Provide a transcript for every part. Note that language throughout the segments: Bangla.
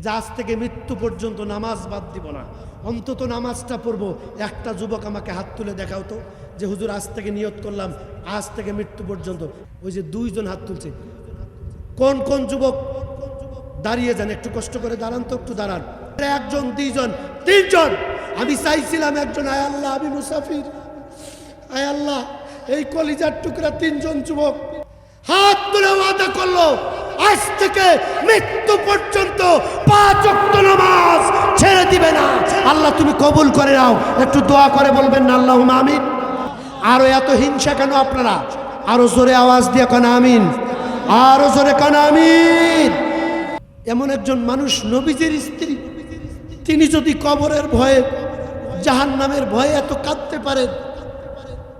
যে আজ থেকে মৃত্যু পর্যন্ত নামাজ বাদ দিব না। অন্তত নামাজটা পড়ব। একটা যুবক আমাকে হাত তুলে দেখাও তো, যে হুজুর আজ থেকে নিয়ত করলাম, আজ থেকে মৃত্যু পর্যন্ত। ওই যে দুইজন হাত তুলছে। কোন কোন যুবক? দাঁড়িয়ে যান, একটু কষ্ট করে দাঁড়ান তো, একটু দাঁড়ান। একজন, দুইজন, তিনজন। আমি চাইছিলাম একজন, আয় আল্লাহ, আমি মুসাফির। আয় আল্লাহ, এই কলিজার টুকরা তিনজন যুবক। হাত তুলে ওয়াদা করল। আজ থেকে মৃত্যু পর্যন্ত পাঁচ অক্ট নামাজ ছেড়ে দিবে না। আল্লাহ তুমি কবুল করে নাও। একটু দোয়া করে বলবেন না আল্লাহ আমিন। আরও এত হিংসা কেন আপনারা? আরও জোরে আওয়াজ দিয়ে কেন আমিন। আরও জোরে কেন আমিন। এমন একজন মানুষ নবীজের স্ত্রী। তিনি যদি কবরের ভয়ে জাহান নামের ভয়ে এত কাঁদতে পারেন,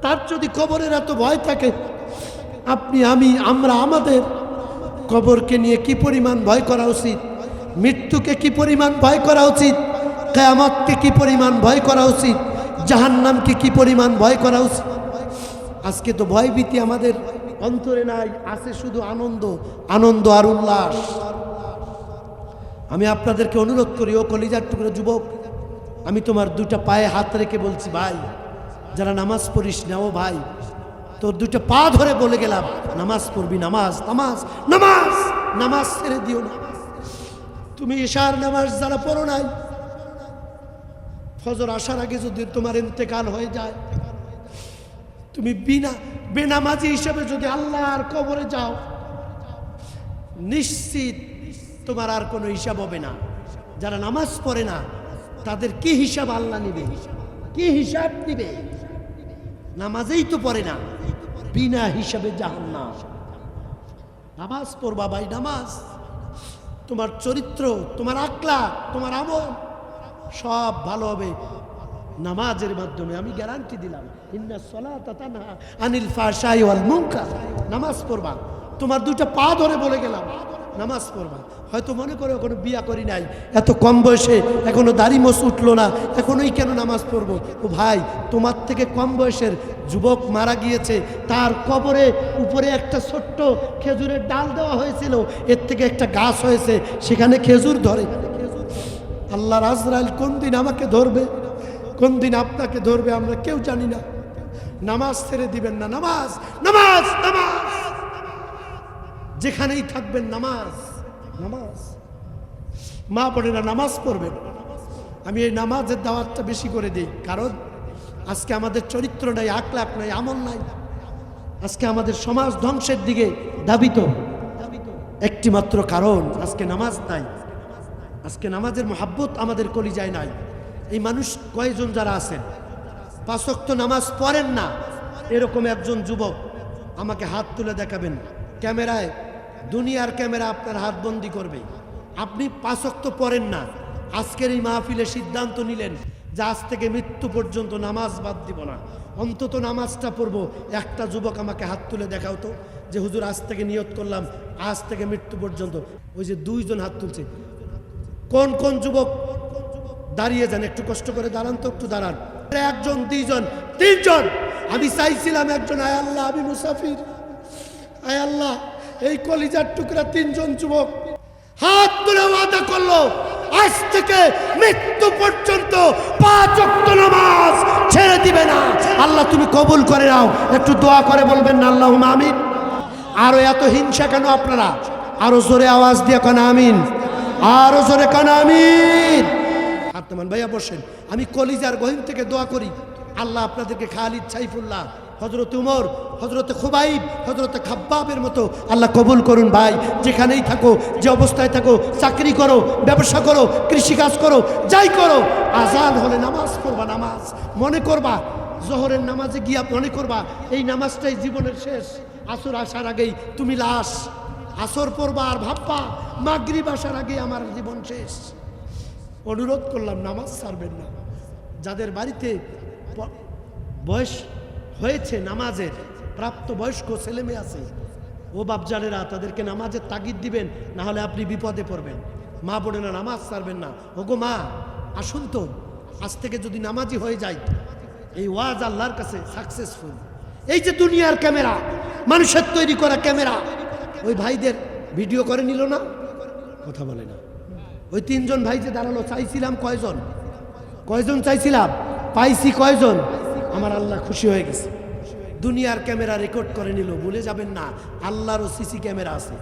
তার যদি কবরের এত ভয় থাকে, আপনি, আমি, আমরা, আমাদের কবরকে নিয়ে কি পরিমাণ ভয় করা উচিত? মৃত্যুকে কি পরিমাণ ভয় করা উচিত? কেয়ামতকে কি পরিমাণ ভয় করা উচিত? জাহান্নামকে কি পরিমাণ ভয় করা উচিত? আজকে তো ভয়ভীতি আমাদের অন্তরে নাই, আছে শুধু আনন্দ আনন্দ আর উল্লাস। আমি আপনাদেরকে অনুরোধ করি, ও কলিজার টুকরো যুবক, আমি তোমার দুটা পায়ে হাত রেখে বলছি, ভাই, যারা নামাজ পড়িস না, ও ভাই তোর দুটো পা ধরে বলে গেলাম, নামাজ পড়বি, নামাজ নামাজ নামাজ নামাজ ছেড়ে দিও না। তুমি ঈশার নামাজ যারা পড়ো নাই, ফজর আসার আগে যদি তোমার ইন্তেকাল হয়ে যায়, তুমি বিনা, বেনামাজি হিসেবে যদি আল্লাহর কবরে যাও, নিশ্চিত তোমার আর কোনো হিসাব হবে না। যারা নামাজ পড়ে না, তাদের কি হিসাব আল্লাহ নিবে? কি হিসাব নিবে? নামাজেই তো পড়ে না। বিনা হিসাবে জাহান না নামাজ পড়বা ভাই, নামাজ। তোমার চরিত্র, তোমার আকলা তোমার আমল, সব ভালো হবে। নামাজের মাধ্যমে আমি গ্যারান্টি দিলাম, ইন্না সলাতা না আনিল ফাশাই ওয়াল মুঙ্কা নামাজ পড়বা। তোমার দুটো পা ধরে বলে গেলাম। নামাজ পড়বা। হয়তো মনে করো এখনও বিয়া করি নাই। এত কম বয়সে এখনও দাড়ি মোস উঠল না। এখনোই কেন নামাজ পড়ব? ও ভাই, তোমার থেকে কম বয়সের যুবক মারা গিয়েছে। তার কবরে উপরে একটা ছোট্ট খেজুরের ডাল দেওয়া হয়েছিল। এর থেকে একটা গাছ হয়েছে। সেখানে খেজুর ধরে। আল্লাহ রাজরাইল কোন দিন আমাকে ধরবে? কোন দিন আপনাকে ধরবে আমরা কেউ জানি না। নামাজ ছেড়ে দিবেন না। নামাজ নামাজ নামাজ। যেখানেই থাকবেন নামাজ নামাজ। মা বোনেরা নামাজ পড়বেন। আমি এই নামাজের দাওয়াতটা বেশি করে দিই, কারণ আজকে আমাদের চরিত্র নাই আকলাক নাই, আমল নাই। আজকে আমাদের সমাজ ধ্বংসের দিকে দাবিত একটি মাত্র কারণ, আজকে নামাজ নাই। আজকে নামাজের মহাব্বত আমাদের কলিজায় নাই। এই মানুষ কয়জন যারা আছেন? পাঁচক্ত নামাজ পড়েন না। এরকম একজন যুবক আমাকে হাত তুলে দেখাবেন। ক্যামেরায় দুনিয়ার ক্যামেরা আপনার হাতবন্দি করবে। আপনি পাঁচক্ত পড়েন না। আজকের এই মাহফিলে সিদ্ধান্ত নিলেন যে আজ থেকে মৃত্যু পর্যন্ত নামাজ বাদ দিব না। অন্তত নামাজটা পড়ব। একটা যুবক আমাকে হাত তুলে দেখাও তো যে, হুজুর, আজ থেকে নিয়ত করলাম। আজ থেকে মৃত্যু পর্যন্ত। ওই যে দুইজন হাত তুলছে। কোন কোন যুবক? দাঁড়িয়ে যান, একটু কষ্ট করে দাঁড়ান তো, একটু দাঁড়ান। একজন, দুইজন, তিনজন। আমি চাইছিলাম একজন, আয় আল্লাহ, আমি মুসাফির। আয় আল্লাহ এই কলিজার টুকরা তিনজন যুবক হাত তুলে ওয়াদা করল, আজ থেকে মৃত্যু পর্যন্ত পাঁচ নামাজ ছেড়ে দিবে না। আল্লাহ, তুমি কবুল করে নাও। একটু দোয়া করে বলবেন না আল্লাহ আমিন। আরও এত হিংসা কেন আপনারা? আরও জোরে আওয়াজ দিয়ে কেন, আমিন। আরও জোরে কেন, আমিন। আত্মান ভাইয়া বসেন, আমি কলিজার গহিম থেকে দোয়া করি। আল্লাহ আপনাদেরকে খালিদ সাইফুল্লাহ হজরত উমর হজরত খুবাইব হজরত খাব্বাবের মতো। আল্লাহ কবুল করুন ভাই, যেখানেই থাকো, যে অবস্থায় থাকো, চাকরি করো, ব্যবসা করো, কৃষিকাজ করো, যাই করো, আজান হলে নামাজ পড়বা, নামাজ। মনে করবা, জোহরের নামাজে গিয়া মনে করবা, এই নামাজটাই জীবনের শেষ। আসর আসার আগেই তুমি লাশ। আসর পড়বা আর ভাববা, মাগরিব আসার আগে আমার জীবন শেষ। অনুরোধ করলাম, নামাজ ছাড়বেন না। যাদের বাড়িতে বয়স হয়েছে নামাজের প্রাপ্ত বয়স্ক ছেলে মেয়ে আছে। ও বাপজানেরা, তাদেরকে নামাজের তাগিদ দিবেন না হলে আপনি বিপদে পড়বেন। মা বোনেরা নামাজ ছাড়বেন না। ওগো মা, আসুন তো। আজ থেকে যদি নামাজি হয়ে যায় এই ওয়াজ আল্লাহর কাছে সাকসেসফুল এই যে দুনিয়ার ক্যামেরা, মানুষের তৈরি করা ক্যামেরা, ওই ভাইদের ভিডিও করে নিল না? কথা বলে না। ওই তিনজন ভাই যে দাঁড়াল, চাইছিলাম কয়জন? কয়জন চাইছিলাম? পাইছি কয়জন? আমার আল্লাহ খুশি হয়ে গেছে। দুনিয়ার ক্যামেরা রেকর্ড করে নিল, ভুলে যাবেন না, আল্লাহরও সিসি ক্যামেরা আছে।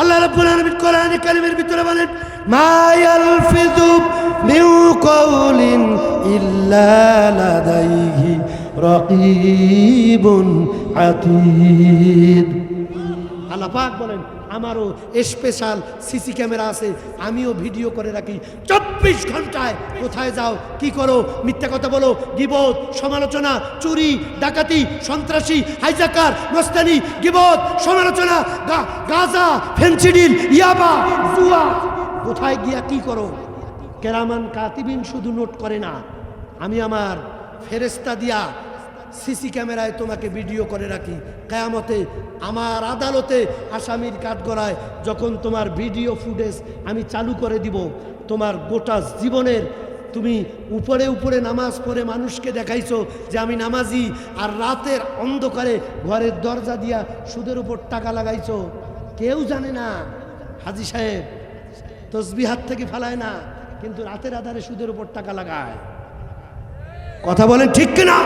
আল্লাহ রাব্বুল আলামিন কোরআনে কারিমের ভিতরে বলেন, মা ইয়ালফিযু মিন কাউলিন ইল্লা লাদাইহি রাকীবুন আতীদ। আল্লাহ পাক বলেন আমারও স্পেশাল সিসি ক্যামেরা আছে, আমিও ভিডিও করে রাখি। চব্বিশ ঘন্টায় কোথায় যাও, কি করো, মিথ্যা কথা বলো, গিবত, সমালোচনা, চুরি, ডাকাতি, সন্ত্রাসী, হাইজাকার, মস্তানি, গিবত, সমালোচনা গাঁজা, ফেন্সিডিল, ইয়াবা, জুয়া। কোথায় গিয়া কি করো? কেরামান কাতিবিন শুধু নোট করে না, আমি আমার ফেরেস্তা দিয়া সিসি ক্যামেরায় তোমাকে ভিডিও করে রাখি। কেয়ামতে আমার আদালতে আসামির কাঠগড়ায় যখন তোমার ভিডিও ফুটেজ আমি চালু করে দিব, তোমার গোটা জীবনের তুমি উপরে উপরে নামাজ পড়ে মানুষকে দেখাইছো যে আমি নামাজি আর রাতের অন্ধকারে ঘরের দরজা দিয়া সুদের উপর টাকা লাগাইছো। কেউ জানে না, হাজি সাহেব তসবি হাত থেকে ফেলায় না, কিন্তু রাতের আধারে সুদের উপর টাকা লাগায়। কথা বলেন ঠিক কিনা?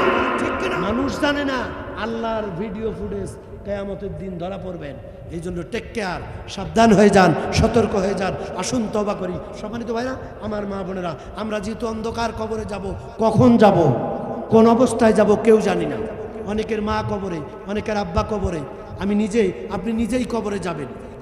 ঠিক কিনা? মানুষ জানে না আল্লাহর ভিডিও ফুটেজ কেয়ামতের দিন ধরা পড়বেন এই জন্য টেক কেয়ার সাবধান হয়ে যান সতর্ক হয়ে যান আসুন তবা করি। সম্মানিত ভাইরা আমার মা বোনেরা আমরা যেহেতু অন্ধকার কবরে যাব কখন যাব? কোন অবস্থায় যাব কেউ জানি না। অনেকের মা কবরে অনেকের আব্বা কবরে। আমি নিজেই আপনি নিজেই কবরে যাবেন।